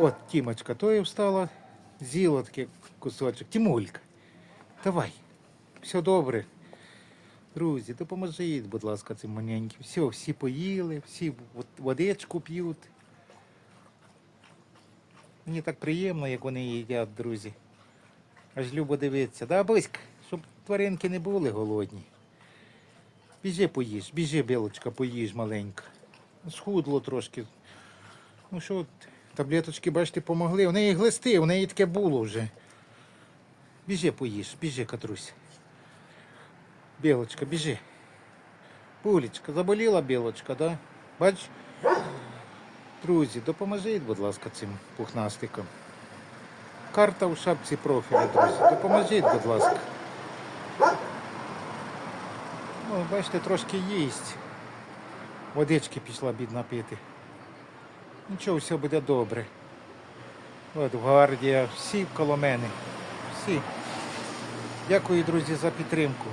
От, Тімочка, то і встала, з'їла такий кусочок. Тімулька, давай. Все добре. Друзі, допоможіть, будь ласка, цим маленьким. Все, всі поїли, всі водичку п'ють. Мені так приємно, як вони їдять, друзі. Аж любо дивитися. Да, Биська, щоб тваринки не були голодні. Біжи поїж, біжи, білочка, поїж маленька. Схудло трошки. Ну що, таблеточки, бачите, помогли. У неї глисти, у неї таке було вже. Біжи поїж, біжи, Катрусь. Білочка, біжи. Пулечка, заболіла білочка, да? Бач? Друзі, допоможіть, будь ласка, цим пухнастикам. Карта у шапці профіля, друзі. Допоможіть, будь ласка. Ну, бачите, трошки їсть. Водички пішла бідна пити. Нічого, все буде добре. От гвардія, всі коло мене. Всі. Дякую, друзі, за підтримку.